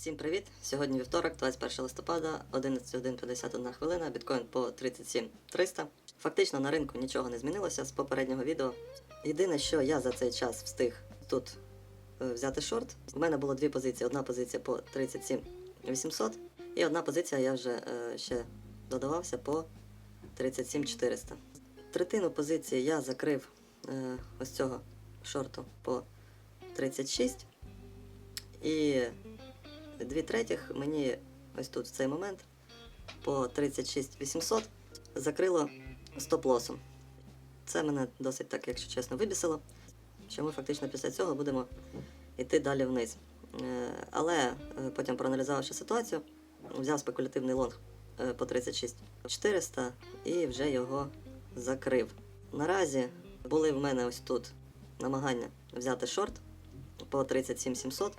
Всім привіт! Сьогодні вівторок, 21 листопада, 11 годин 51 хвилина, біткоін по 37 300. Фактично на ринку нічого не змінилося з попереднього відео. Єдине, що я за цей час встиг тут е, взяти шорт. У мене було дві позиції: одна позиція по 37 800 і одна позиція я вже е, ще додавався по 37 400. Третину позиції я закрив е, ось цього шорту по 36. І дві третіх мені ось тут в цей момент по 36 800 закрило стоп-лосом. Це мене досить так, якщо чесно, вибісило. Що ми фактично після цього будемо йти далі вниз. Е, Але е, потім проаналізувавши ситуацію, взяв спекулятивний лонг е, по 36 400 і вже його закрив. Наразі були в мене ось тут намагання взяти шорт по 37 700.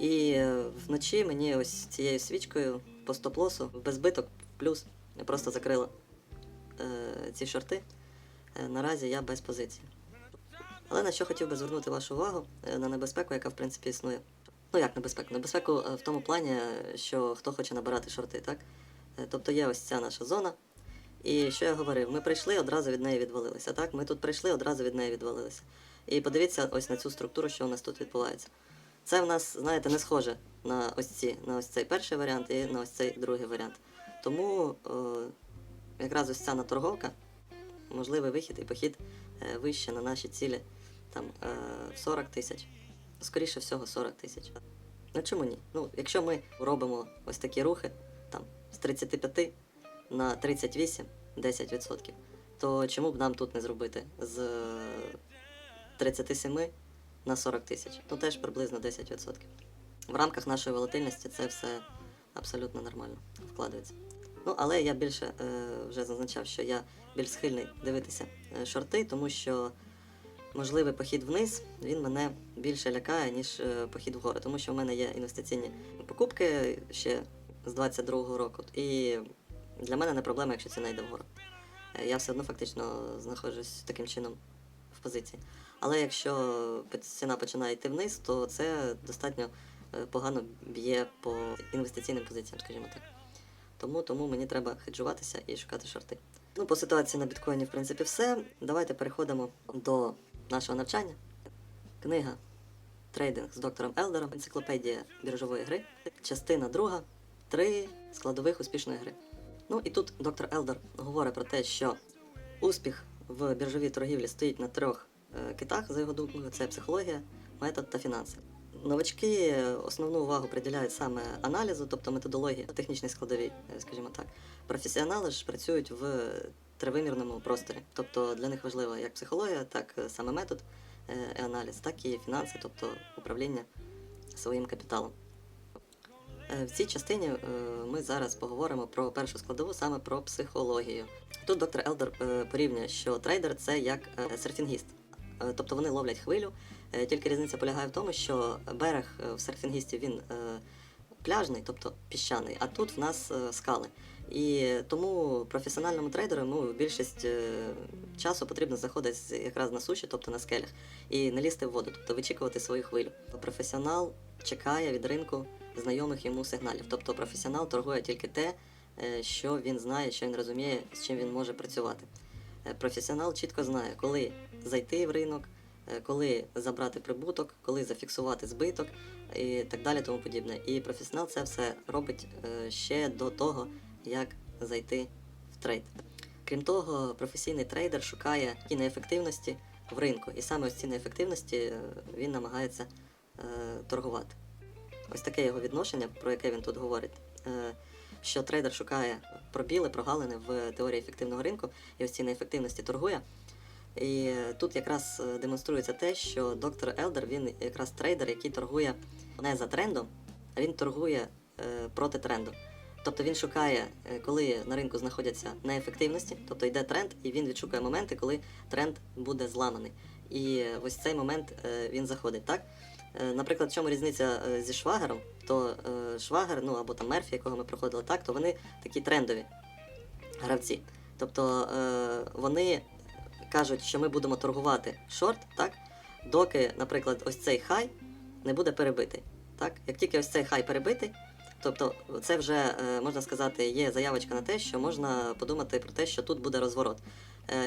І е, вночі мені ось цією свічкою по стоп-лосу в безбиток в плюс просто закрило е, ці шорти. Е, наразі я без позиції. Але на що хотів би звернути вашу увагу е, на небезпеку, яка в принципі існує. Ну як небезпеку? Небезпеку е, в тому плані, що хто хоче набирати шорти, так? Тобто є ось ця наша зона. І що я говорив? Ми прийшли, одразу від неї відвалилися. Так, ми тут прийшли, одразу від неї відвалилися. І подивіться ось на цю структуру, що у нас тут відбувається. Це в нас, знаєте, не схоже на ось ці, на ось цей перший варіант і на ось цей другий варіант. Тому е, якраз ось ця наторговка, можливий вихід і похід е, вище на наші цілі там, е, 40 тисяч. Скоріше всього 40 тисяч. Ну чому ні? Ну, якщо ми робимо ось такі рухи там, з 35 на 38, 10%, то чому б нам тут не зробити з е, 37 на 40 тисяч? Ну теж приблизно 10%. В рамках нашої волатильності це все абсолютно нормально вкладається. Ну, але я більше е, вже зазначав, що я більш схильний дивитися е, шорти, тому що можливий похід вниз він мене більше лякає, ніж е, похід вгору, тому що в мене є інвестиційні покупки ще з 22-го року. І для мене не проблема, якщо ціна йде вгору. Е, Я все одно фактично знаходжусь таким чином в позиції. Але якщо ціна починає йти вниз, то це достатньо е, погано б'є по інвестиційним позиціям, скажімо так. Тому, тому мені треба хеджуватися і шукати шорти. Ну, по ситуації на біткоїні, в принципі, все. Давайте переходимо до нашого навчання. Книга Трейдинг з доктором Елдером, енциклопедія біржової гри, частина друга, три складових успішної гри. Ну і тут доктор Елдер говорить про те, що успіх в біржовій торгівлі стоїть на трьох китах, за його думкою, це психологія, метод та фінанси. Новачки основну увагу приділяють саме аналізу, тобто методології, технічній складовій, е, скажімо так. Професіонали ж працюють в тривимірному просторі. Тобто для них важлива як психологія, так е, саме метод е, і аналіз, так і фінанси, тобто управління своїм капіталом. Е, В цій частині е, ми зараз поговоримо про першу складову, саме про психологію. Тут доктор Елдер е, порівнює, що трейдер це як е, серфінгіст. Е, Тобто вони ловлять хвилю, е, тільки різниця полягає в тому, що берег е, в серфінгістів він пляжний, тобто піщаний, а тут в нас скали. І тому професіональному трейдеру ну, більшість часу потрібно заходити якраз на суші, тобто на скелях, і не лізти в воду, тобто вичікувати свою хвилю. Професіонал чекає від ринку знайомих йому сигналів. Тобто професіонал торгує тільки те, що він знає, що він розуміє, з чим він може працювати. Е, Професіонал чітко знає, коли зайти в ринок, е, коли забрати прибуток, коли зафіксувати збиток і так далі, тому подібне. І професіонал це все робить е, ще до того, як зайти в трейд. Крім того, професійний трейдер шукає ті неефективності в ринку, і саме ось ці неефективності він намагається торгувати. Ось таке його відношення, про яке він тут говорить. Що трейдер шукає пробіли, прогалини в теорії ефективного ринку і ось ці неефективності торгує. І тут якраз е, демонструється те, що доктор Елдер він якраз трейдер, який торгує не за трендом, а він торгує е, проти тренду. Тобто він шукає, е, коли на ринку знаходяться неефективності, тобто йде тренд, і він відшукує моменти, коли тренд буде зламаний. І ось цей момент він заходить, так? Е, Наприклад, в чому різниця е, зі швагером, то е, швагер, ну або там Мерфі, якого ми проходили так, то вони такі трендові гравці. Тобто вони кажуть, що ми будемо торгувати шорт, так, доки, наприклад, ось цей хай не буде перебитий. Так? Як тільки ось цей хай перебитий, тобто це вже можна сказати, є заявочка на те, що можна подумати про те, що тут буде розворот.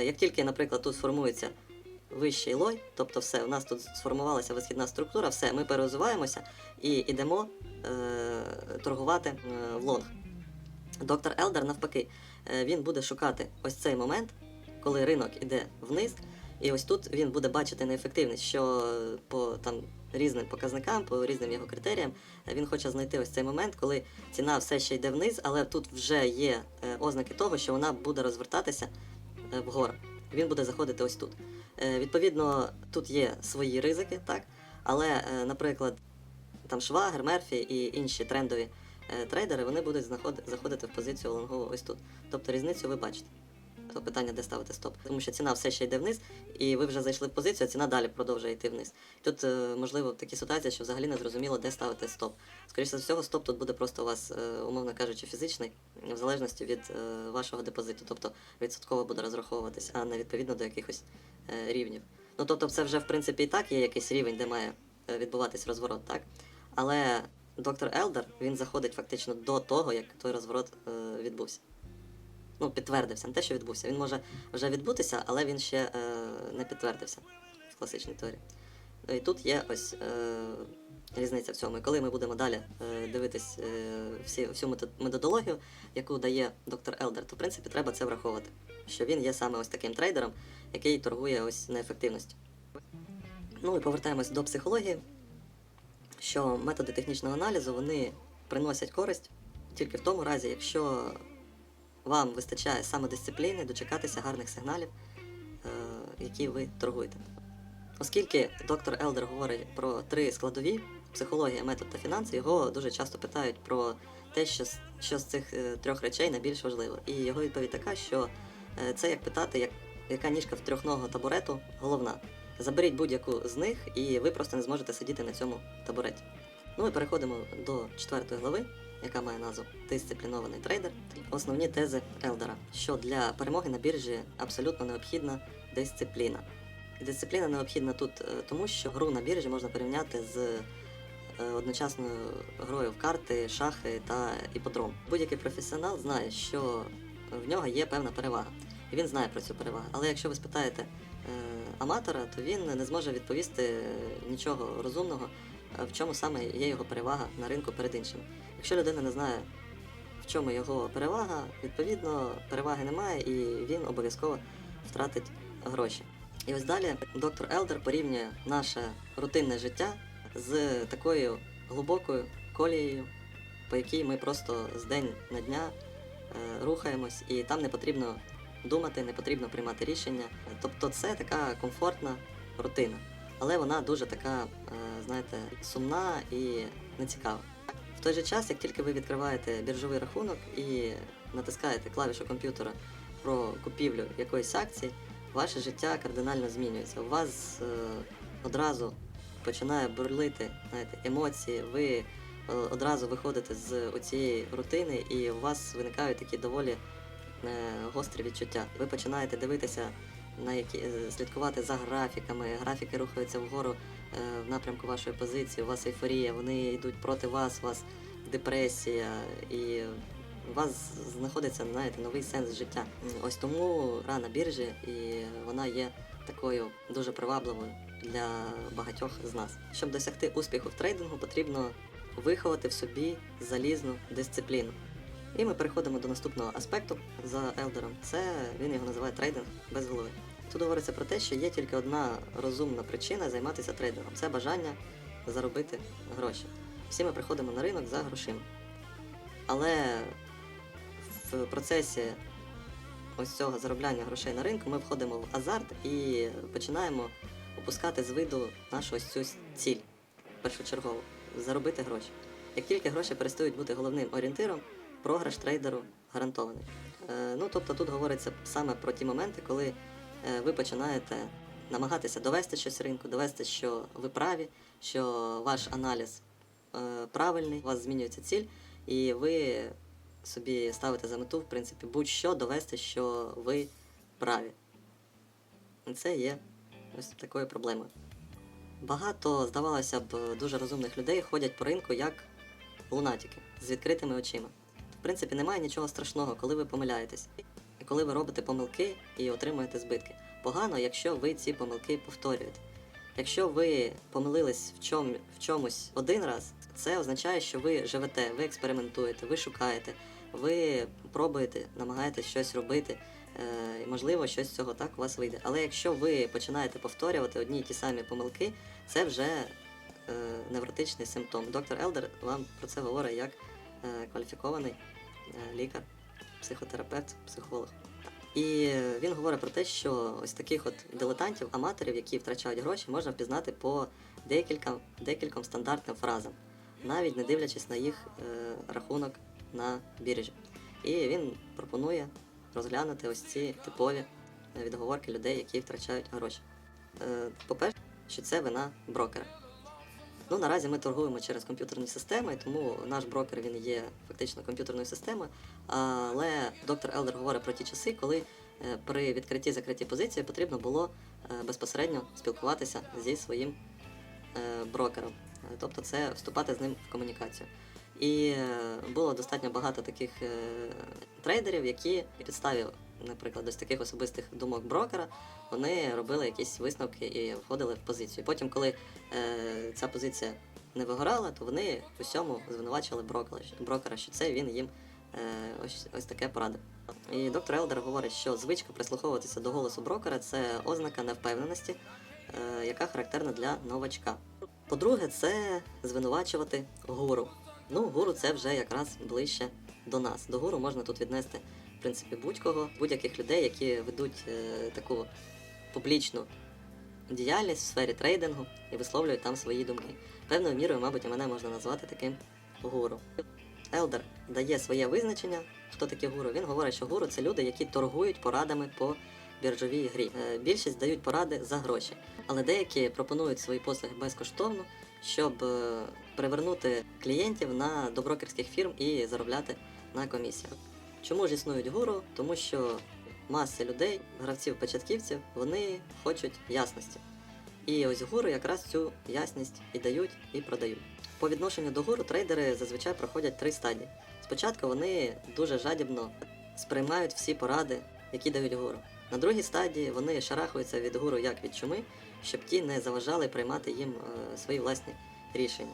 Як тільки, наприклад, тут сформується вищий лой, тобто все, у нас тут сформувалася висхідна структура, все, ми перерозвиваємося і йдемо е, торгувати е, в лонг. Доктор Елдер, навпаки, е, він буде шукати ось цей момент, коли ринок іде вниз, і ось тут він буде бачити неефективність, що по там різним показникам, по різним його критеріям, е, він хоче знайти ось цей момент, коли ціна все ще йде вниз, але тут вже є е, ознаки того, що вона буде розвертатися е, вгору. Він буде заходити ось тут. Е, Відповідно, тут є свої ризики, так? Але, е, наприклад, там Швагер, Мерфі і інші трендові е, трейдери вони будуть заходити в позицію лонгову ось тут. Тобто різницю ви бачите. То питання, де ставити стоп. Тому що ціна все ще йде вниз, і ви вже зайшли в позицію, а ціна далі продовжує йти вниз. Тут е, можливо такі ситуації, що взагалі не зрозуміло, де ставити стоп. Скоріше за всього, стоп тут буде просто у вас, е, умовно кажучи, фізичний, в залежності від е, вашого депозиту. Тобто відсотково буде розраховуватись, а не відповідно до якихось рівнів. Ну тобто, це вже в принципі і так є якийсь рівень, де має відбуватись розворот, так? Але доктор Елдер він заходить фактично до того, як той розворот відбувся. Ну, підтвердився, не те, що відбувся. Він може вже відбутися, але він ще е, не підтвердився в класичній теорії. Ну, І тут є ось е, різниця в цьому. І коли ми будемо далі е, дивитись всі, всю методологію, яку дає доктор Елдер, то в принципі треба це враховувати. Що він є саме ось таким трейдером, який торгує ось на ефективності. Ну і повертаємось до психології, що методи технічного аналізу вони приносять користь тільки в тому разі, якщо вам вистачає самодисципліни дочекатися гарних сигналів, е, які ви торгуєте. Оскільки доктор Елдер говорить про три складові психологія, метод та фінанси, його дуже часто питають про те, що, з- що з цих е, трьох речей найбільш важливо. І його відповідь така, що е, це як питати, як, яка ніжка в трьохного табурету головна. Заберіть будь-яку з них, і ви просто не зможете сидіти на цьому табуреті. Ну і переходимо до четвертої глави, яка має назву Дисциплінований трейдер. Основні тези Елдера, що для перемоги на біржі абсолютно необхідна дисципліна. Дисципліна необхідна тут е, тому, що гру на біржі можна порівняти з е, одночасною грою в карти, шахи та іподром. Будь-який професіонал знає, що в нього є певна перевага, і він знає про цю перевагу. Але якщо ви спитаєте е, аматора, то він не зможе відповісти нічого розумного, в чому саме є його перевага на ринку перед іншими. Якщо людина не знає, в чому його перевага, відповідно переваги немає, і він обов'язково втратить гроші. І ось далі доктор Елдер порівнює наше рутинне життя з такою глибокою колією, по якій ми просто з день на дня е, рухаємось, і там не потрібно думати, не потрібно приймати рішення. Тобто це така комфортна рутина, але вона дуже така, е, знаєте, сумна і нецікава. Той же час, як тільки ви відкриваєте біржовий рахунок і натискаєте клавішу комп'ютера про купівлю якоїсь акції, ваше життя кардинально змінюється. У вас е, одразу починає бурлити знаєте, емоції, ви е, одразу виходите з цієї рутини, і у вас виникають такі доволі е, гострі відчуття. Ви починаєте дивитися на які е, слідкувати за графіками. Графіки рухаються вгору е, в напрямку вашої позиції. У вас ейфорія, вони йдуть проти вас, вас депресія, і у вас знаходиться знаєте, новий сенс життя. Ось тому гра на біржі, і вона є такою дуже привабливою для багатьох з нас. Щоб досягти успіху в трейдингу, потрібно виховати в собі залізну дисципліну. І ми переходимо до наступного аспекту за Елдером. Це він його називає трейдинг без голови. Тут говориться про те, що є тільки одна розумна причина займатися трейдингом це бажання заробити гроші. Всі ми приходимо на ринок за грошима. Але в процесі ось цього заробляння грошей на ринку ми входимо в азарт і починаємо опускати з виду нашу ось цю ціль першочергово заробити гроші. Як тільки гроші перестають бути головним орієнтиром, програш трейдеру гарантований. Е, ну тобто тут говориться саме про ті моменти, коли е, ви починаєте намагатися довести щось ринку, довести, що ви праві, що ваш аналіз правильний, у вас змінюється ціль, і ви собі ставите за мету, в принципі, будь-що довести, що ви праві. Це є ось такою проблемою. Багато, здавалося б, дуже розумних людей ходять по ринку як лунатики з відкритими очима. В принципі, немає нічого страшного, коли ви помиляєтесь, коли ви робите помилки і отримуєте збитки. Погано, якщо ви ці помилки повторюєте. Якщо ви помилились в, чом, в чомусь один раз, це означає, що ви живете, ви експериментуєте, ви шукаєте, ви пробуєте, намагаєтесь щось робити. Е, і, можливо, щось з цього так у вас вийде. Але якщо ви починаєте повторювати одні й ті самі помилки, це вже е, невротичний симптом. Доктор Елдер вам про це говорить як е, кваліфікований е, лікар, психотерапевт, психолог. І він говорить про те, що ось таких от дилетантів, аматорів, які втрачають гроші, можна впізнати по декілька, декільком стандартним фразам, навіть не дивлячись на їх е, рахунок на біржі. І він пропонує розглянути ось ці типові е, відговорки людей, які втрачають гроші. Е, По-перше, що це вина брокера. Ну, наразі ми торгуємо через комп'ютерні системи, тому наш брокер він є фактично комп'ютерною системою. Але доктор Елдер говорить про ті часи, коли е, при відкритті закритій позиції потрібно було е, безпосередньо спілкуватися зі своїм е, брокером, тобто це вступати з ним в комунікацію. І було достатньо багато таких трейдерів, які підставі, наприклад, ось таких особистих думок брокера, вони робили якісь висновки і входили в позицію. Потім, коли е, ця позиція не вигорала, то вони в усьому звинувачували брокера, що це він їм е, ось, ось таке порадив. І доктор Елдер говорить, що звичка прислуховуватися до голосу брокера це ознака невпевненості, е, яка характерна для новачка. По-друге, це звинувачувати гуру. Ну, гуру це вже якраз ближче до нас. До гуру можна тут віднести, принципі, будь-кого, будь-яких людей, які ведуть е, таку публічну діяльність в сфері трейдингу і висловлюють там свої думки. Певною мірою, мабуть, мене можна назвати таким гуру. Елдер дає своє визначення, хто такі гуру. Він говорить, що гуру це люди, які торгують порадами по біржовій грі. Е, Більшість дають поради за гроші, але деякі пропонують свої послуги безкоштовно, щоб е, привернути клієнтів на до брокерських фірм і заробляти на комісіях. Чому ж існують гуру? Тому що маси людей, гравців-початківців, вони хочуть ясності. І ось гуру якраз цю ясність і дають, і продають. По відношенню до гуру трейдери зазвичай проходять три стадії. Спочатку вони дуже жадібно сприймають всі поради, які дають гуру. На другій стадії вони шарахаються від гуру як від чуми, щоб ті не заважали приймати їм е, свої власні рішення.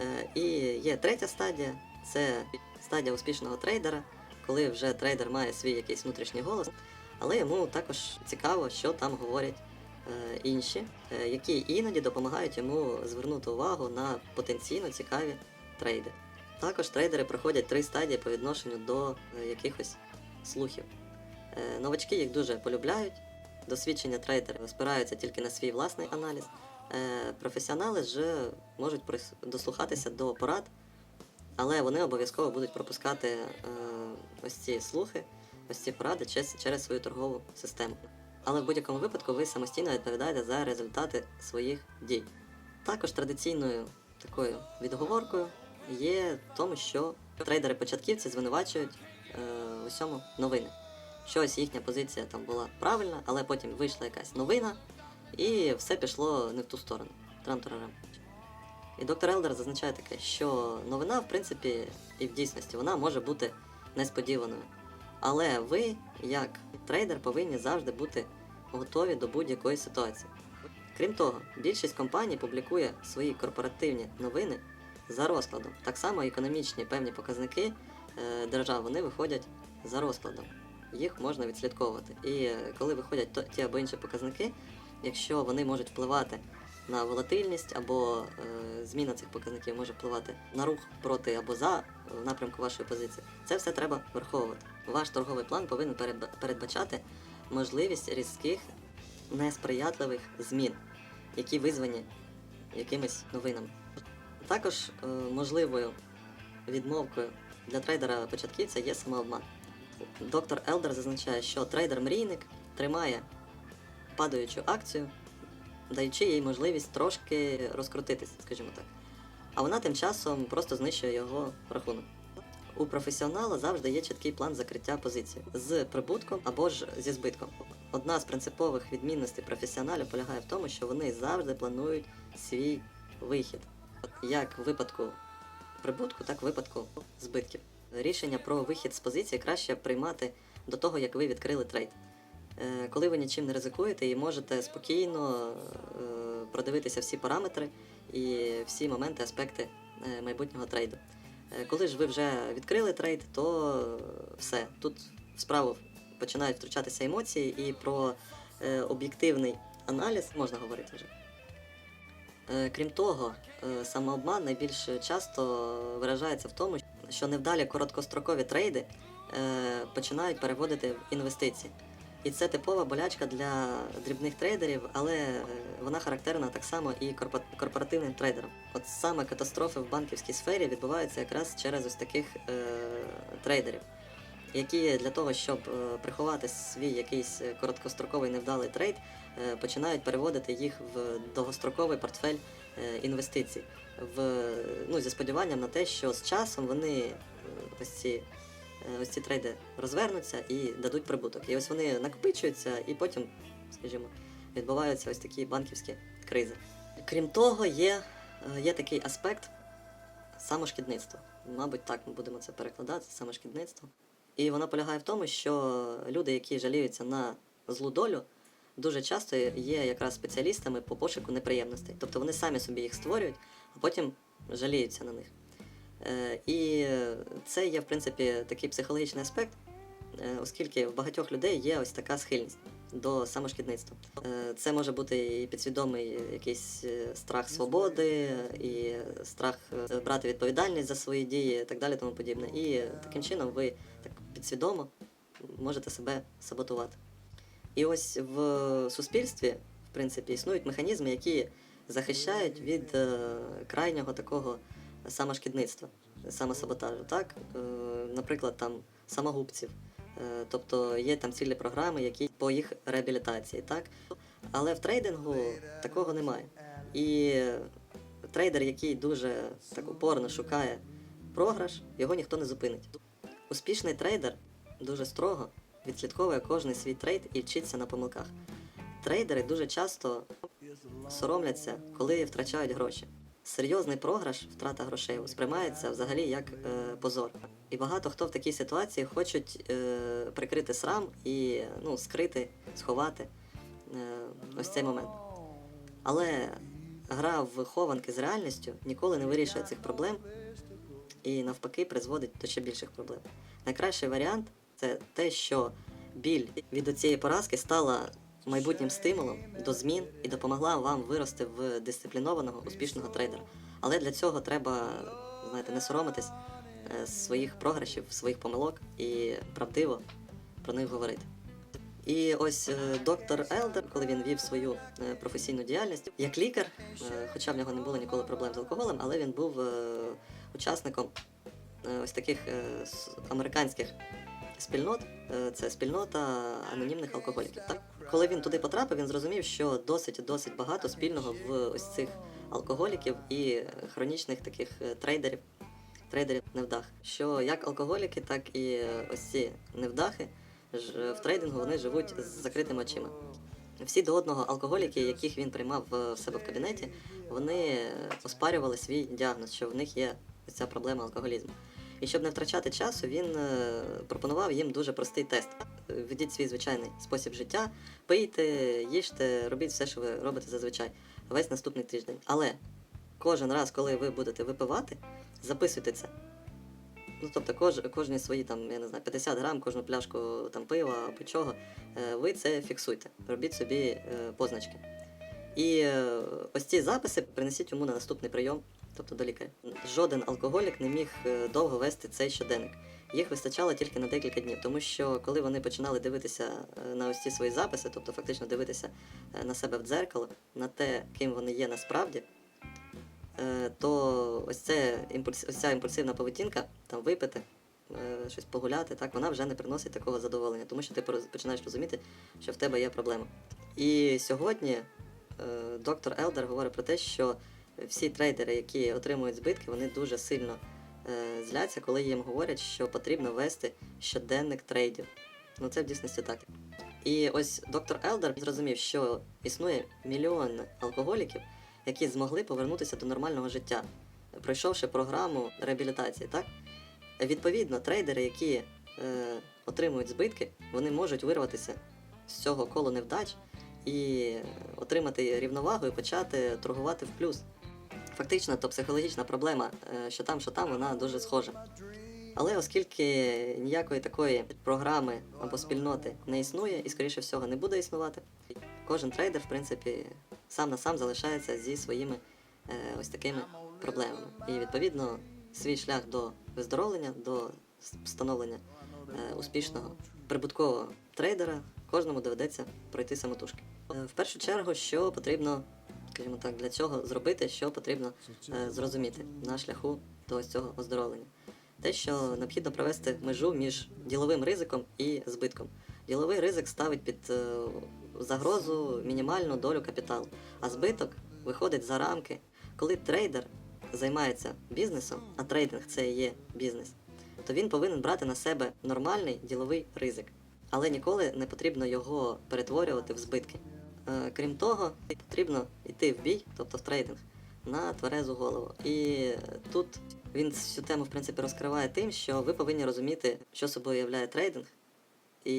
Е, і є третя стадія це стадія успішного трейдера, коли вже трейдер має свій якийсь внутрішній голос, але йому також цікаво, що там говорять е, інші, е, які іноді допомагають йому звернути увагу на потенційно цікаві трейди. Також трейдери проходять три стадії по відношенню до е, якихось слухів. Новачки їх дуже полюбляють. Досвідчення трейдери спираються тільки на свій власний аналіз. Професіонали ж можуть дослухатися до порад, але вони обов'язково будуть пропускати ось ці слухи, ось ці поради через, через свою торгову систему. Але в будь-якому випадку ви самостійно відповідаєте за результати своїх дій. Також традиційною такою відговоркою є тому, що трейдери-початківці звинувачують е, усьому новини. Що ось їхня позиція там була правильна, але потім вийшла якась новина, і все пішло не в ту сторону. Трам-тарарам. І доктор Елдер зазначає таке, що новина, в принципі, і в дійсності вона може бути несподіваною. Але ви, як трейдер, повинні завжди бути готові до будь-якої ситуації. Крім того, більшість компаній публікує свої корпоративні новини за розкладом. Так само економічні певні показники е, держав вони виходять за розкладом. Їх можна відслідковувати. І е, коли виходять ті або інші показники, якщо вони можуть впливати на волатильність або е, зміна цих показників може впливати на рух проти або за в напрямку вашої позиції, це все треба враховувати. Ваш торговий план повинен передбачати можливість різких несприятливих змін, які визвані якимись новинами. Також е, можливою відмовкою для трейдера-початківця є самообман. Доктор Елдер зазначає, що трейдер-мрійник тримає падаючу акцію, даючи їй можливість трошки розкрутитись, скажімо так. А вона тим часом просто знищує його рахунок. У професіонала завжди є чіткий план закриття позиції з прибутком або ж зі збитком. одна з принципових відмінностей професіоналів полягає в тому, що вони завжди планують свій вихід. Як в випадку прибутку, так і в випадку збитків. Рішення про вихід з позиції краще приймати до того, як ви відкрили трейд. Е, Коли ви нічим не ризикуєте і можете спокійно е, продивитися всі параметри і всі моменти, аспекти е, майбутнього трейду. Коли ж ви вже відкрили трейд, то все. Тут в справу починають втручатися емоції, і про об'єктивний аналіз можна говорити вже. Крім того, самообман найбільш часто виражається в тому, що невдалі короткострокові трейди починають переводити в інвестиції. І це типова болячка для дрібних трейдерів, але е, вона характерна так само і корпо- корпоративним трейдерам. От саме катастрофи в банківській сфері відбуваються якраз через ось таких е, трейдерів, які для того, щоб е, приховати свій якийсь е, короткостроковий невдалий трейд, е, починають переводити їх в довгостроковий портфель е, інвестицій, в, ну, зі сподіванням на те, що з часом вони е, ось ці ось ці трейди розвернуться і дадуть прибуток. І ось вони накопичуються, і потім, скажімо, відбуваються ось такі банківські кризи. Крім того, є, е, є такий аспект самошкідництва. Мабуть, так ми будемо це перекладати, самошкідництво. І воно полягає в тому, що люди, які жаліються на злу долю, дуже часто є якраз спеціалістами по пошуку неприємностей. Тобто вони самі собі їх створюють, а потім жаліються на них. Е, І це є, в принципі, такий психологічний аспект, е, оскільки в багатьох людей є ось така схильність до самошкідництва. Е, Це може бути і підсвідомий якийсь страх свободи, і страх брати відповідальність за свої дії, і так далі, тому подібне. І таким чином ви так підсвідомо можете себе саботувати. І ось в суспільстві, в принципі, існують механізми, які захищають від крайнього такого самошкідництва, самосаботажу. Так? Е, наприклад, там самогубців. Е, тобто є там цілі програми, які по їх реабілітації, так? Але в трейдингу такого немає. І трейдер, який дуже так упорно шукає програш, його ніхто не зупинить. Успішний трейдер дуже строго відслідковує кожний свій трейд і вчиться на помилках. Трейдери дуже часто соромляться, коли втрачають гроші. Серйозний програш, втрата грошей, сприймається взагалі як е, позор. І багато хто в такій ситуації хочуть е, прикрити срам і ну, скрити, сховати е, ось цей момент. Але гра в хованки з реальністю ніколи не вирішує цих проблем і навпаки призводить до ще більших проблем. Найкращий варіант це те, що біль від цієї поразки стала майбутнім стимулом до змін і допомогла вам вирости в дисциплінованого успішного трейдера. Але для цього треба, знаєте, не соромитись е, своїх програшів, своїх помилок і правдиво про них говорити. І ось е, доктор Елдер, коли він вів свою е, професійну діяльність як лікар, хоча в нього не було ніколи проблем з алкоголем, але він був учасником ось таких американських спільнот. Е, Це спільнота анонімних алкоголіків. Так, коли він туди потрапив, він зрозумів, що досить досить багато спільного в ось цих алкоголіків і хронічних таких е, трейдерів, трейдерів невдах. Що як алкоголіки, так і е, ось ці невдахи ж в трейдингу вони живуть з закритими очима. Всі до одного алкоголіки, яких він приймав в себе в кабінеті, вони оспарювали свій діагноз, що в них є ця проблема алкоголізму. І щоб не втрачати часу, він е, пропонував їм дуже простий тест. Е, Ведіть свій звичайний спосіб життя, пийте, їжте, робіть все, що ви робите зазвичай весь наступний тиждень. Але кожен раз, коли ви будете випивати, записуйте це. Ну, тобто, кож, кожні свої там, я не знаю, 50 грам, кожну пляшку там пива або чого, е, ви це фіксуйте, робіть собі позначки. І ось ці записи принесіть йому на наступний прийом, тобто до лікаря. Жоден алкоголік не міг е, довго вести цей щоденник. Їх вистачало тільки на декілька днів, тому що коли вони починали дивитися е, на ось ці свої записи, тобто фактично дивитися е, на себе в дзеркало, на те, ким вони є насправді, то ось, це ось ця імпульсивна поведінка, там випити, щось погуляти, так, вона вже не приносить такого задоволення, тому що ти починаєш розуміти, що в тебе є проблема. І сьогодні доктор Елдер говорить про те, що всі трейдери, які отримують збитки, вони дуже сильно е, зляться, коли їм говорять, що потрібно вести щоденник трейдів. Ну це в дійсності так. І ось доктор Елдер зрозумів, що існує мільйон алкоголіків, які змогли повернутися до нормального життя, пройшовши програму реабілітації. Так? Відповідно, трейдери, які е, отримують збитки, вони можуть вирватися з цього колу невдач і отримати рівновагу і почати торгувати в плюс. Фактично, то психологічна проблема, е, що там, що там, вона дуже схожа. Але оскільки ніякої такої програми або спільноти не існує і, скоріше всього, не буде існувати, кожен трейдер, в принципі, сам на сам залишається зі своїми е, ось такими проблемами. І відповідно свій шлях до виздоровлення, до с- становлення е, успішного прибуткового трейдера кожному доведеться пройти самотужки. В першу чергу, що потрібно, скажімо так, для цього зробити, що потрібно е, зрозуміти на шляху до ось цього оздоровлення. Те, що необхідно провести межу між діловим ризиком і збитком. Діловий ризик ставить під е, загрозу мінімальну долю капіталу, а збиток виходить за рамки. Коли трейдер займається бізнесом, а трейдинг це і є бізнес, то він повинен брати на себе нормальний діловий ризик. Але ніколи не потрібно його перетворювати в збитки. Е, Крім того, потрібно йти в бій, тобто в трейдинг, на тверезу голову. І тут він цю тему, в принципі, розкриває тим, що ви повинні розуміти, що собою являє трейдинг, і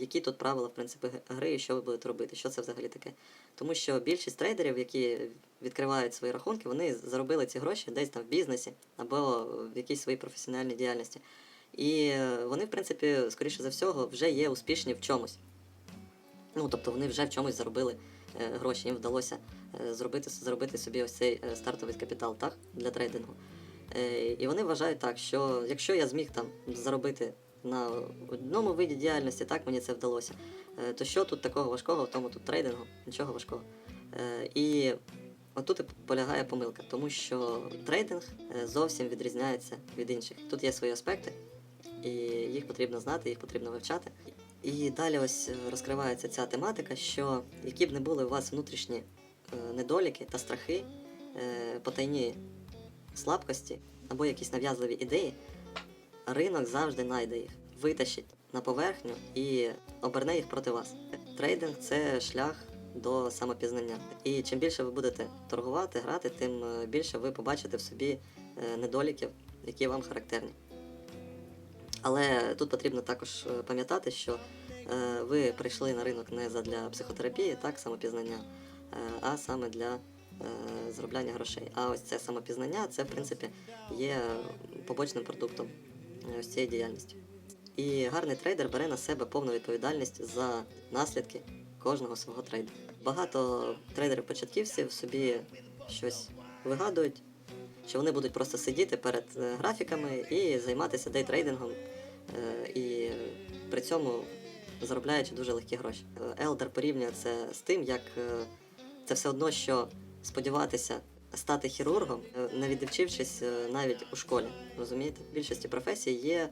які тут правила, в принципі, гри, і що ви будете робити, що це взагалі таке. Тому що більшість трейдерів, які відкривають свої рахунки, вони заробили ці гроші десь там в бізнесі або в якійсь своїй професіональній діяльності. І е, вони, в принципі, скоріше за всього, вже є успішні в чомусь. Ну, тобто вони вже в чомусь заробили е, гроші, їм вдалося е, зробити, зробити собі ось цей е, стартовий капітал так, для трейдингу. І вони вважають так, що якщо я зміг там заробити на одному виді діяльності, так мені це вдалося, то що тут такого важкого в тому тут трейдингу? Нічого важкого. І отут і полягає помилка, тому що трейдинг зовсім відрізняється від інших. Тут є свої аспекти, і їх потрібно знати, їх потрібно вивчати. І далі ось е, розкривається ця тематика, що які б не були у вас внутрішні е, недоліки та страхи, е, потайні слабкості або якісь нав'язливі ідеї, ринок завжди знайде їх, витащить на поверхню і оберне їх проти вас. Трейдинг це шлях до самопізнання. І чим більше ви будете торгувати, грати, тим більше ви побачите в собі недоліків, які вам характерні. Але тут потрібно також е, пам'ятати, що е, ви прийшли на ринок не задля психотерапії, так, самопізнання, е, а саме для заробляння грошей. А ось це самопізнання, це в принципі є побочним продуктом ось цієї діяльності. І гарний трейдер бере на себе повну відповідальність за наслідки кожного свого трейду. Багато трейдерів-початківців собі щось вигадують, що вони будуть просто сидіти перед графіками і займатися дейтрейдингом, і при цьому заробляючи дуже легкі гроші. Е, Елдер порівнює це з тим, як е, це все одно, що сподіватися стати хірургом, е, не відвчившись е, навіть у школі. Розумієте? В більшості професій є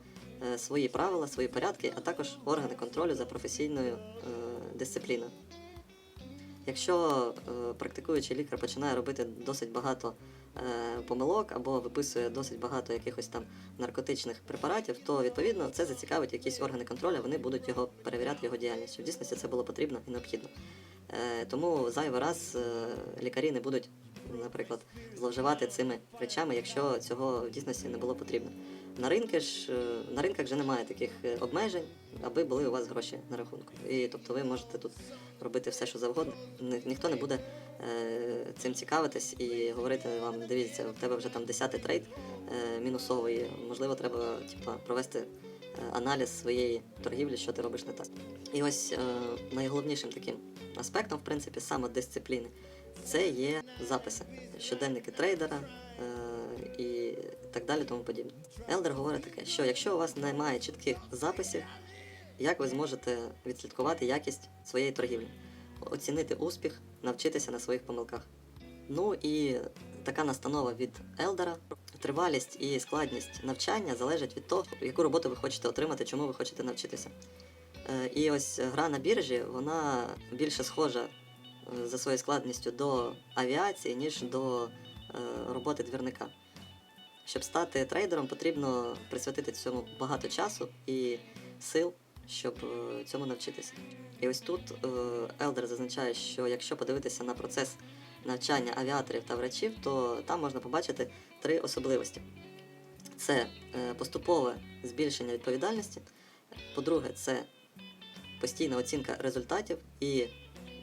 е, свої правила, свої порядки, а також органи контролю за професійною е, дисципліною. Якщо е, практикуючий лікар починає робити досить багато е, помилок або виписує досить багато якихось там наркотичних препаратів, то відповідно це зацікавить якісь органи контролю, вони будуть його перевіряти його діяльність. В дійсності це було потрібно і необхідно. Е, тому зайвий раз е, лікарі не будуть, наприклад, зловживати цими речами, якщо цього в дійсності не було потрібно. На ринки ж е, на ринках вже немає таких е, обмежень, аби були у вас гроші на рахунку. І тобто ви можете тут робити все, що завгодно. Ні- ніхто не буде е, цим цікавитись і говорити вам, дивіться, у тебе вже там 10-й трейд е, мінусовий. Можливо, треба типа, провести е, аналіз своєї торгівлі, що ти робиш не так. І ось е, найголовнішим таким аспектом, в принципі, самодисципліни, це є записи, щоденники трейдера е, і так далі, тому подібне. Елдер говорить таке, що якщо у вас немає чітких записів, як ви зможете відслідкувати якість своєї торгівлі, оцінити успіх, навчитися на своїх помилках. Ну і така настанова від Елдера. Тривалість і складність навчання залежать від того, яку роботу ви хочете отримати, чому ви хочете навчитися. Е, І ось гра на біржі, вона більше схожа за своєю складністю до авіації, ніж до е, роботи двірника. Щоб стати трейдером, потрібно присвятити цьому багато часу і сил, щоб е, цьому навчитися. І ось тут е, Елдер зазначає, що якщо подивитися на процес навчання авіаторів та врачів, то там можна побачити три особливості: це е, поступове збільшення відповідальності. По-друге, це постійна оцінка результатів. І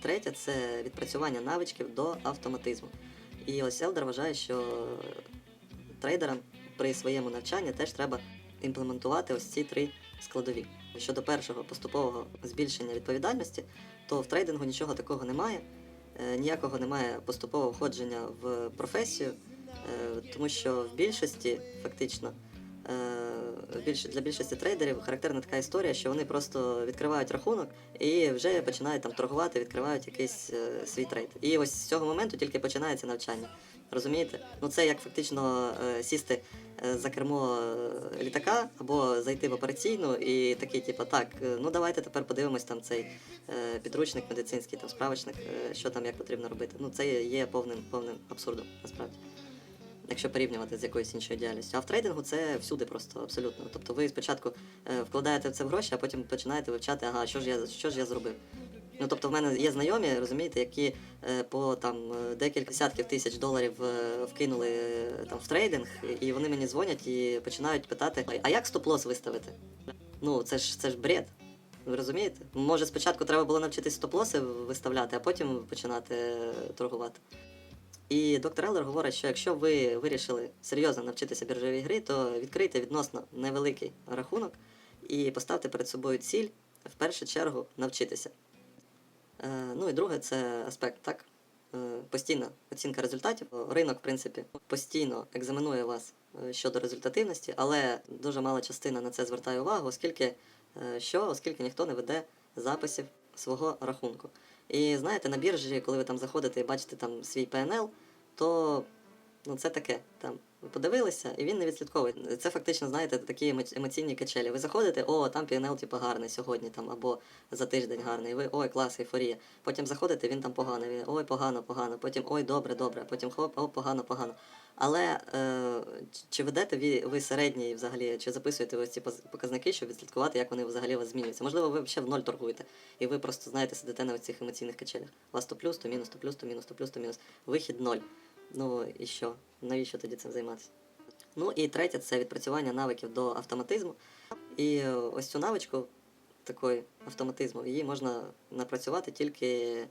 третє це відпрацювання навичків до автоматизму. І ось Елдер вважає, що трейдерам при своєму навчанні теж треба імплементувати ось ці три складові. Щодо першого поступового збільшення відповідальності, то в трейдингу нічого такого немає, е, ніякого немає поступового входження в професію, е, тому що в більшості фактично. Е, Для більшості трейдерів характерна така історія, що вони просто відкривають рахунок і вже починають там торгувати, відкривають якийсь е, свій трейд. І ось з цього моменту тільки починається навчання. Розумієте? Ну це як фактично е, сісти за кермо літака або зайти в операційну і такий, типу, так, ну давайте тепер подивимось там цей підручник медицинський, там справочник, що там як потрібно робити. Ну це є повним повним абсурдом, насправді. Якщо порівнювати з якоюсь іншою діяльністю. А в трейдингу це всюди просто абсолютно. Тобто ви спочатку е, вкладаєте в це в гроші, а потім починаєте вивчати, ага, що ж я що ж я зробив. Ну тобто в мене є знайомі, розумієте, які е, по там е, декілька десятків тисяч доларів вкинули там в трейдинг, і вони мені дзвонять і починають питати: а як стоп-лос виставити? Ну це ж це ж бред. Ви розумієте? Може, спочатку треба було навчитись стоп-лоси виставляти, а потім починати торгувати. І доктор Еллер говорить, що якщо ви вирішили серйозно навчитися біржовій грі, то відкрийте відносно невеликий рахунок і поставте перед собою ціль в першу чергу навчитися. Е, ну і друге, це аспект, так? Е, постійна оцінка результатів. Ринок, в принципі, постійно екзаменує вас е, щодо результативності, але дуже мала частина на це звертає увагу, оскільки що, оскільки ніхто не веде записів свого рахунку. І знаєте, на біржі, коли ви там заходите і бачите там свій ПНЛ, то ну це таке. Там ви подивилися, і він не відслідковує. Це фактично, знаєте, такі емоційні качелі. Ви заходите, о, там ПНЛ типу гарний сьогодні, там або за тиждень гарний. Ви ой, клас, ейфорія. Потім заходите, він там поганий. Він, ой, погано, погано. Потім ой, добре, добре. Потім хоп, о, погано, погано. Але е, чи- ведете ви, ви середній взагалі, чи записуєте ви ці показники, щоб відслідкувати, як вони взагалі у вас змінюються? Можливо, ви ще в ноль торгуєте, і ви просто знаєте, сидите на цих емоційних качелях. У вас то плюс, то мінус, то плюс, то мінус, то плюс, то мінус. Вихід ноль. Ну і що? Навіщо тоді цим займатися? Ну і третє це відпрацювання навиків до автоматизму. І е, ось цю навичку такої автоматизму, її можна напрацювати тільки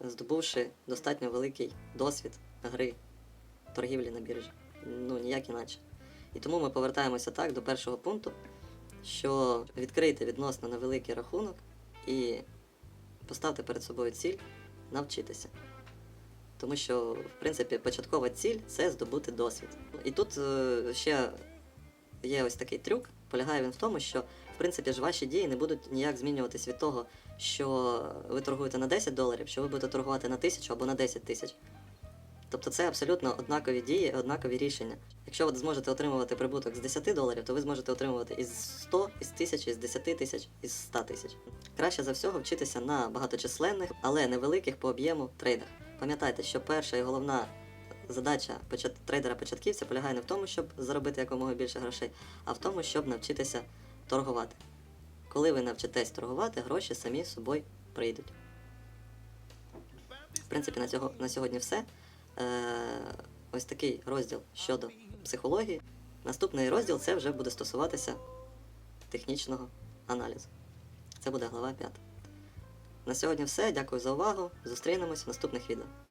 здобувши достатньо великий досвід гри торгівлі на біржі. Ну ніяк іначе. І тому ми повертаємося так до першого пункту, що відкрийте відносно невеликий рахунок і поставте перед собою ціль навчитися. Тому що, в принципі, початкова ціль це здобути досвід. І тут е, ще є ось такий трюк. Полягає він в тому, що в принципі ж ваші дії не будуть ніяк змінюватись від того, що ви торгуєте на 10 доларів, що ви будете торгувати на 1000 або на 10 тисяч. Тобто це абсолютно однакові дії, однакові рішення. Якщо ви зможете отримувати прибуток з 10 доларів, то ви зможете отримувати із 100, із 1000, із 10 тисяч, із 100 тисяч. Краще за всього вчитися на багаточисленних, але невеликих по об'єму трейдах. Пам'ятайте, що перша і головна задача почат... трейдера-початківця полягає не в тому, щоб заробити якомога більше грошей, а в тому, щоб навчитися торгувати. Коли ви навчитесь торгувати, гроші самі собою прийдуть. В принципі, на, цього, на сьогодні все. Е, ось такий розділ щодо психології. Наступний розділ це вже буде стосуватися технічного аналізу. Це буде глава 5. На сьогодні все. Дякую за увагу. Зустрінемось в наступних відео.